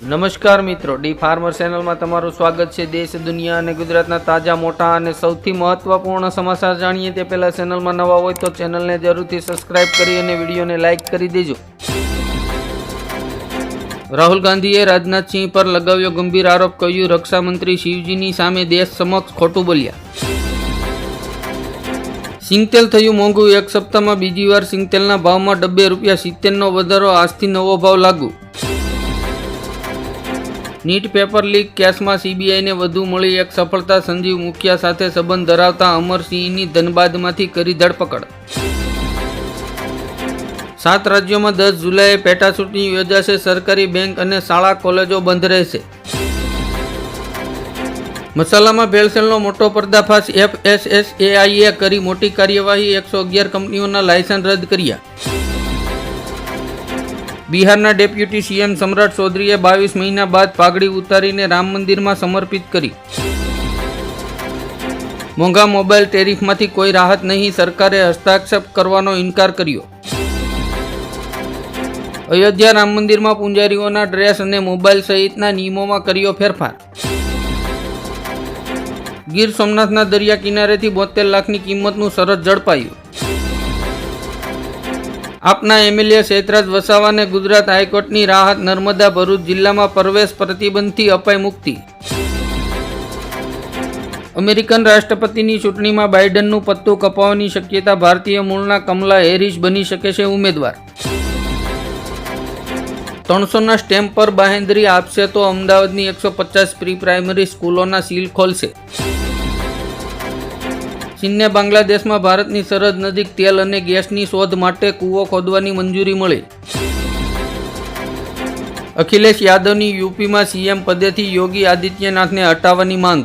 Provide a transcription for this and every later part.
નમસ્કાર મિત્રો, D farmer ચેનલમાં તમારું સ્વાગત છે. દેશ, દુનિયા અને ગુજરાતના તાજા, મોટા અને સૌથી મહત્વપૂર્ણ સમાચાર જાણીએ તે પહેલાં ચેનલમાં નવા હોય તો ચેનલને જરૂરથી સબસ્ક્રાઇબ કરી અને વિડીયોને લાઇક કરી દેજો. રાહુલ ગાંધીએ રાજનાથસિંહ પર લગાવ્યો ગંભીર આરોપ, કહ્યું, રક્ષામંત્રી શિવજીની સામે દેશ સમક્ષ ખોટું બોલ્યા. સિંગતેલ થયું મોંઘું, એક સપ્તાહમાં બીજી વાર સિંગતેલના ભાવમાં ડબ્બે રૂપિયા સિત્તેરનો વધારો, આજથી નવો ભાવ લાગુ. નીટ પેપર લીક કેસમાં સીબીઆઈને વધુ મળી એક સફળતા સંજીવ મુખિયા સાથે સંબંધ ધરાવતા અમરસિંહની ધનબાદમાંથી કરી ધરપકડ. સાત રાજ્યોમાં દસ જુલાઈએ પેટા ચૂંટણી યોજાશે, સરકારી બેંક અને શાળા કોલેજો બંધ રહેશે. મસાલામાં ભેળસેળનો મોટો પર્દાફાશ એફએસએસએઆઈએ કરી મોટી કાર્યવાહી, એકસો અગિયાર કંપનીઓના લાયસન્સ રદ કર્યા. બિહારના ડેપ્યુટી સીએમ સમ્રાટ ચૌધરીએ બાવીસ મહિના બાદ પાઘડી ઉતારીને રામ મંદિરમાં સમર્પિત કરી. મોંઘા મોબાઈલ ટેરિફમાંથી કોઈ રાહત નહીં, સરકારે હસ્તાક્ષેપ કરવાનો ઇનકાર કર્યો. અયોધ્યા રામ મંદિરમાં પૂંજારીઓના ડ્રેસ અને મોબાઈલ સહિતના નિયમોમાં કર્યો ફેરફાર. ગીર સોમનાથના દરિયા કિનારેથી બોતેર લાખની કિંમતનું સરસ ઝડપાયું. આપના એમએલએ શેતરાજ વસાવાને ગુજરાત હાઈકોર્ટની રાહત નર્મદા ભરૂચ જિલ્લામાં પ્રવેશ પ્રતિબંધથી અપાઈ મુક્તિ. અમેરિકન રાષ્ટ્રપતિની ચૂંટણીમાં બાઇડનનું પત્તું કપાવવાની શક્યતા ભારતીય મૂળના કમલા હેરિસ બની શકે છે ઉમેદવાર. ત્રણસોના સ્ટેમ્પ પર બાહેંધરી આપશે તો અમદાવાદની એકસો પચાસ પ્રી પ્રાઇમરી સ્કૂલોના સીલ ખોલશે. ચીનને બાંગ્લાદેશમાં ભારતની સરહદ નજીક તેલ અને ગેસની શોધ માટે કૂવો ખોદવાની મંજૂરી મળી. અખિલેશ યાદવની યુપીમાં સીએમ પદેથી યોગી આદિત્યનાથને હટાવવાની માંગ.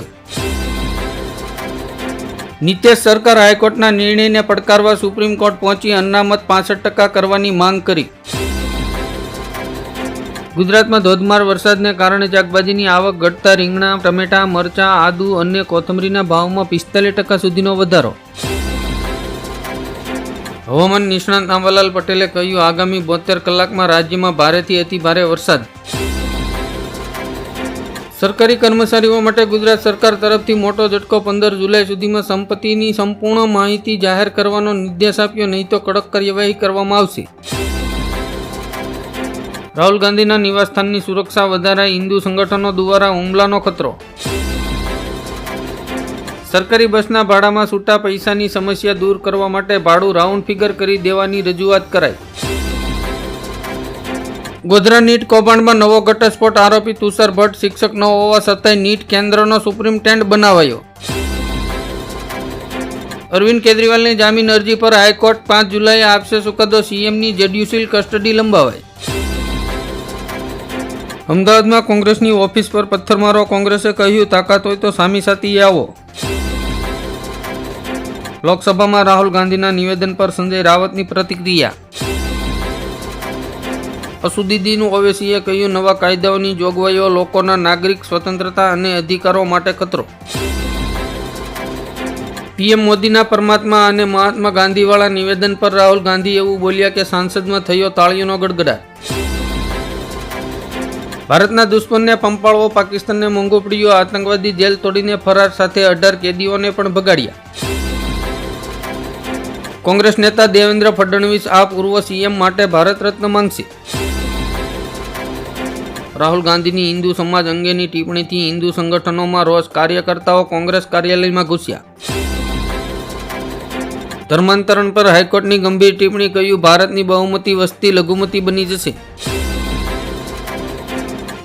નીતિશ સરકાર હાઈકોર્ટના નિર્ણયને પડકારવા સુપ્રીમ કોર્ટ પહોંચી અનામત પાસઠ ટકા કરવાની માંગ કરી. ગુજરાતમાં ધોધમાર વરસાદને કારણે શાકભાજીની આવક ઘટતા રીંગણા, ટમેટા, મરચાં, આદુ અને કોથમરીના ભાવમાં પિસ્તાલીસ ટકા સુધીનો વધારો. હવામાન નિષ્ણાંત નાવાલાલ પટેલે કહ્યું, આગામી બોતેર કલાકમાં રાજ્યમાં ભારેથી અતિ ભારે વરસાદ. સરકારી કર્મચારીઓ માટે ગુજરાત સરકાર તરફથી મોટો ઝટકો પંદર જુલાઈ સુધીમાં સંપત્તિની સંપૂર્ણ માહિતી જાહેર કરવાનો નિર્દેશ આપ્યો, નહીં તો કડક કાર્યવાહી કરવામાં આવશે. રાહુલ ગાંધીના નિવાસસ્થાનની સુરક્ષા વધારાઈ હિન્દુ સંગઠનો દ્વારા હુમલાનો ખતરો. સરકારી બસના ભાડામાં છૂટા પૈસાની સમસ્યા દૂર કરવા માટે ભાડું રાઉન્ડ ફિગર કરી દેવાની રજૂઆત કરાઈ. ગોધરા નીટ કૌભાંડમાં નવો ઘટસ્ફોટ, આરોપી તુષાર ભટ્ટ શિક્ષક ન હોવા છતાંય નીટ કેન્દ્રનો સુપ્રીમ સુપ્રીમટેન્ડ બનાવાયો. અરવિંદ કેજરીવાલની જામીન અરજી પર હાઈકોર્ટ પાંચ જુલાઈએ આપશે ચુકાદો, સીએમની જેડ્યુશિયલ કસ્ટડી લંબાવાઈ. અમદાવાદમાં કોંગ્રેસની ઓફિસ પર પથ્થરમારો કોંગ્રેસે કહ્યું, તાકાત હોય તો સામી સાથી આવો. લોકસભામાં રાહુલ ગાંધીના નિવેદન પર સંજય રાવતની પ્રતિક્રિયા. અસુદીદીનું ઓવેસીએ કહ્યું, નવા કાયદાઓની જોગવાઈઓ લોકોના નાગરિક સ્વતંત્રતા અને અધિકારો માટે ખતરો પીએમ મોદીના પરમાત્મા અને મહાત્મા ગાંધીવાળા નિવેદન પર રાહુલ ગાંધી એવું બોલ્યા કે સાંસદમાં થયો તાળીઓનો ગડગડાટ. ભારતના દુશ્મનને પંપાળવો, પાકિસ્તાનને મોંઘો પડ્યો આતંકવાદી જેલ તોડીને ફરાર સાથે અઢાર કેદીઓને પણ ભગાડ્યા. કોંગ્રેસ નેતા દેવેન્દ્ર ફડણવીસ આ પૂર્વ સીએમ માટે ભારત રત્ન માંગશે. રાહુલ ગાંધીની હિન્દુ સમાજ અંગેની ટિપ્પણીથી હિન્દુ સંગઠનોમાં રોષ કાર્યકર્તાઓ કોંગ્રેસ કાર્યાલયમાં ઘૂસ્યા. ધર્માંતરણ પર હાઈકોર્ટની ગંભીર ટિપ્પણી કહ્યું, ભારતની બહુમતી વસ્તી લઘુમતી બની જશે.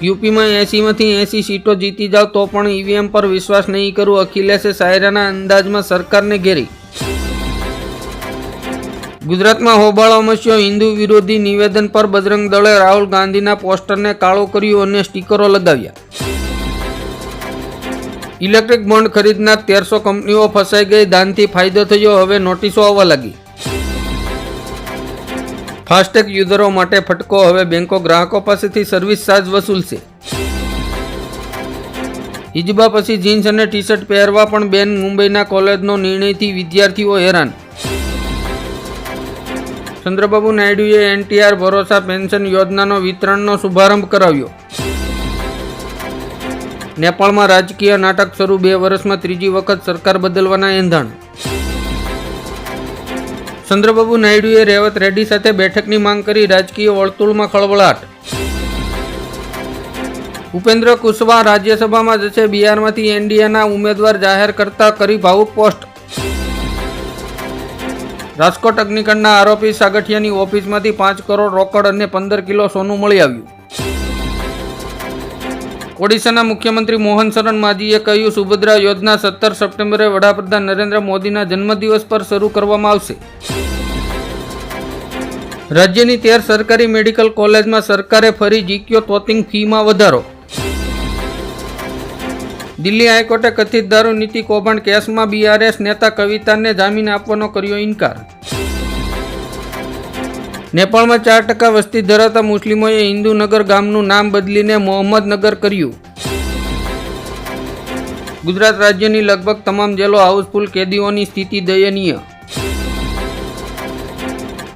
યુપીમાં એસીમાંથી એસી સીટો જીતી જાવ તો પણ ઈવીએમ પર વિશ્વાસ નહીં કરું, અખિલેશે સાયરાના અંદાજમાં સરકારને ઘેરી. ગુજરાતમાં હોબાળો મચ્યો, હિન્દુ વિરોધી નિવેદન પર બજરંગ દળે રાહુલ ગાંધીના પોસ્ટરને કાળો કર્યું અને સ્ટીકરો લગાવ્યા ઇલેક્ટ્રિક બોન્ડ ખરીદનાર તેરસો કંપનીઓ ફસાઈ ગઈ, દાનથી ફાયદો થયો, હવે નોટિસો આવવા લાગી. ફાસ્ટેગ યુઝરો માટે ફટકો હવે બેંકો ગ્રાહકો પાસેથી સર્વિસ ચાર્જ વસૂલશે. હિજબા પછી જીન્સ અને ટી શર્ટ પહેરવા પણ બેન મુંબઈના કોલેજનો નિર્ણયથી વિદ્યાર્થીઓ હેરાન. ચંદ્રબાબુ નાયડુએ એનટીઆર ભરોસા પેન્શન યોજનાનો વિતરણનો શુભારંભ કરાવ્યો. નેપાળમાં રાજકીય નાટક શરૂ બે વર્ષમાં ત્રીજી વખત સરકાર બદલવાના એંધાણ. ચંદ્રબાબુ નાયડુએ રેવત રેડ્ડી સાથે બેઠકની માંગ કરી રાજકીય વર્તુળમાં ખળબળાટ ઉપેન્દ્ર કુશવાહ રાજ્યસભામાં જશે. બિહારમાંથી એનડીએના ઉમેદવાર જાહેર કરતા કરી ભાવુક પોસ્ટ. રાજકોટ અગ્નિકાંડના આરોપી સાગઠિયાની ઓફિસમાંથી પાંચ કરોડ રોકડ અને પંદર કિલો સોનું મળી આવ્યું. ઓડિશાના મુખ્યમંત્રી મોહન શરણ માજીએ કહ્યું, સુભદ્રા યોજના સત્તર સપ્ટેમ્બરે વડાપ્રધાન નરેન્દ્ર મોદીના જન્મદિવસ પર શરૂ કરવામાં આવશે. રાજ્યની તેર સરકારી મેડિકલ કોલેજમાં સરકારે ફરી જીક્યો તોતિંગ ફીમાં વધારો. દિલ્હી હાઈકોર્ટે કથિત દારૂ નીતિ કૌભાંડ કેસમાં બીઆરએસ નેતા કવિતાને જામીન આપવાનો કર્યો ઇનકાર. નેપાળમાં ચાર ટકા વસ્તી ધરાવતા મુસ્લિમોએ હિન્દુનગર ગામનું નામ બદલીને મોહમ્મદનગર કર્યું. ગુજરાત રાજ્યની લગભગ તમામ જેલો હાઉસફુલ કેદીઓની સ્થિતિ દયનીય.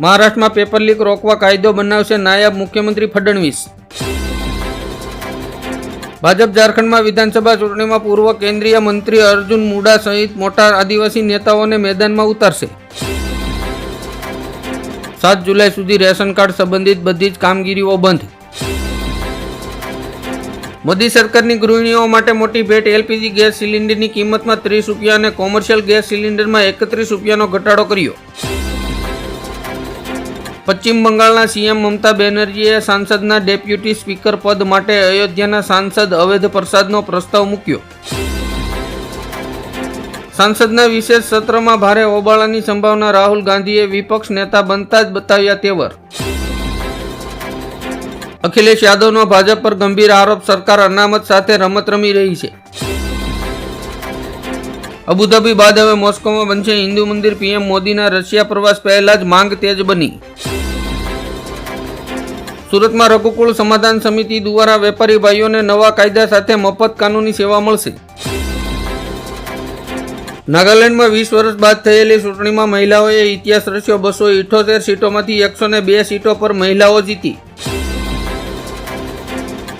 મહારાષ્ટ્રમાં પેપર લીક રોકવા કાયદો બનાવશે નાયબ મુખ્યમંત્રી ફડણવીસ. ભાજપ ઝારખંડમાં વિધાનસભા ચૂંટણીમાં પૂર્વ કેન્દ્રીય મંત્રી અર્જુન મુડા સહિત મોટા આદિવાસી નેતાઓને મેદાનમાં ઉતારશે. સાત જુલાઈ સુધી રેશન કાર્ડ સંબંધિત બધી જ કામગીરીઓ બંધ. મોદી સરકારની ગૃહિણીઓ માટે મોટી ભેટ, એલપીજી ગેસ સિલિન્ડરની કિંમતમાં ત્રીસ રૂપિયા અને કોમર્શિયલ ગેસ સિલિન્ડરમાં એકત્રીસ રૂપિયાનો ઘટાડો કર્યો. પશ્ચિમ બંગાળના સીએમ મમતા બેનર્જીએ સાંસદના ડેપ્યુટી સ્પીકર પદ માટે અયોધ્યાના સાંસદ અવૈધ પ્રસાદનો પ્રસ્તાવ મૂક્યો. સાંસદના વિશેષ સત્રમાં ભારે હોબાળાની સંભાવના રાહુલ ગાંધીએ વિપક્ષ નેતા બનતા જ બતાવ્યા તેવર. અખિલેશ યાદવનો ભાજપ પર ગંભીર આરોપ, સરકાર અનામત સાથે રમત રમી રહી છે. અબુધાબી બાદ હવે મોસ્કોમાં બનશે હિન્દુ મંદિર. પીએમ મોદીના રશિયા પ્રવાસ પહેલા જ માંગ તેજ બની. સુરતમાં રઘુકુળ સમાધાન સમિતિ દ્વારા વેપારી ભાઈઓને નવા કાયદા સાથે મફત કાનૂની સેવા મળશે. નાગાલેન્ડમાં વીસ વર્ષ બાદ થયેલી ચૂંટણીમાં મહિલાઓએ ઇતિહાસ રચ્યો. બસો ઇઠોતેર સીટોમાંથી એકસો ને બે સીટો પર મહિલાઓ જીતી.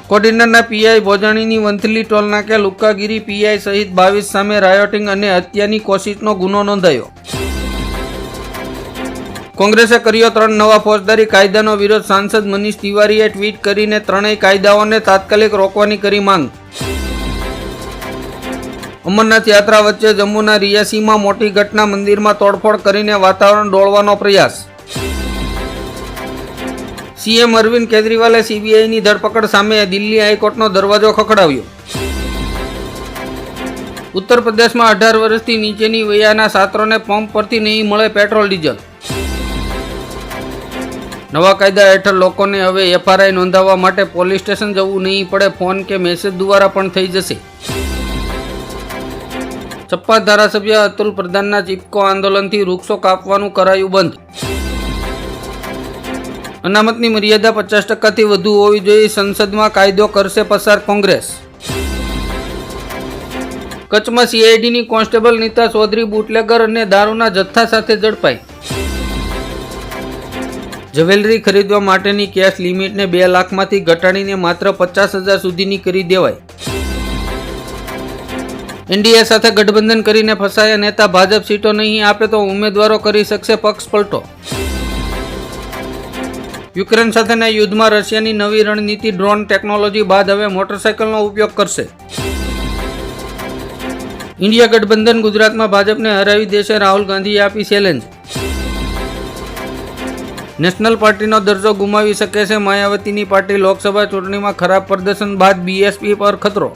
કોડીનારના પીઆઈ ભોજાણીની વંથલી ટોલનાકે લુક્કાગીરી. પીઆઈ સહિત બાવીસ સામે રાયોટિંગ અને હત્યાની કોશિશનો ગુનો નોંધાયો. કોંગ્રેસે કર્યો ત્રણ નવા ફોજદારી કાયદાનો વિરોધ. સાંસદ મનીષ તિવારીએ ટ્વીટ કરીને ત્રણેય કાયદાઓને તાત્કાલિક રોકવાની કરી માંગ. અમરનાથ યાત્રા વચ્ચે જમ્મુના રિયાસીમાં મોટી ઘટના મંદિરમાં તોડફોડ કરીને વાતાવરણ ડોળવાનો પ્રયાસ. સીએમ અરવિંદ કેજરીવાલે સીબીઆઈની ધરપકડ સામે દિલ્હી હાઈકોર્ટનો દરવાજો ખખડાવ્યો. ઉત્તર પ્રદેશમાં અઢાર વર્ષથી નીચેની વયાના છાત્રોને પંપ પરથી નહીં મળે પેટ્રોલ, ડીઝલ. નવા કાયદા હેઠળ લોકોને હવે એફઆરઆઈ નોંધાવવા માટે પોલીસ સ્ટેશન જવું નહીં પડે, ફોન કે મેસેજ દ્વારા પણ થઈ જશે. ચપ્પા ધારાસભ્ય અતુલ પ્રધાનના ચીપકો આંદોલનથી વૃક્ષો કાપવાનું કરાયું બંધ. અનામતની મર્યાદા પચાસ ટકાથી વધુ હોવી જોઈએ, સંસદમાં કાયદો કરશે પસાર કોંગ્રેસ. કચ્છમાં સીઆઈડીની કોન્સ્ટેબલ નીતા ચૌધરી બુટલેગર અને દારૂના જથ્થા સાથે ઝડપાઈ. જ્વેલરી ખરીદવા માટેની કેશ લિમિટને બે લાખમાંથી ઘટાડીને માત્ર પચાસ હજાર સુધીની કરી દેવાય એનડીએ સાથે ગઠબંધન કરીને ફસાયા નેતા, ભાજપ સીટો નહીં આપે તો ઉમેદવારો કરી શકશે પક્ષ પલટો. યુક્રેન સાથેના યુદ્ધમાં રશિયાની નવી રણનીતિ ડ્રોન ટેકનોલોજી બાદ હવે મોટરસાયકલનો ઉપયોગ કરશે. ઇન્ડિયા ગઠબંધન ગુજરાતમાં ભાજપને હરાવી દેશે રાહુલ ગાંધીએ આપી ચેલેન્જ. નેશનલ પાર્ટીનો દરજ્જો ગુમાવી શકે છે માયાવતીની પાર્ટી લોકસભા ચૂંટણીમાં ખરાબ પ્રદર્શન બાદ બીએસપી પર ખતરો.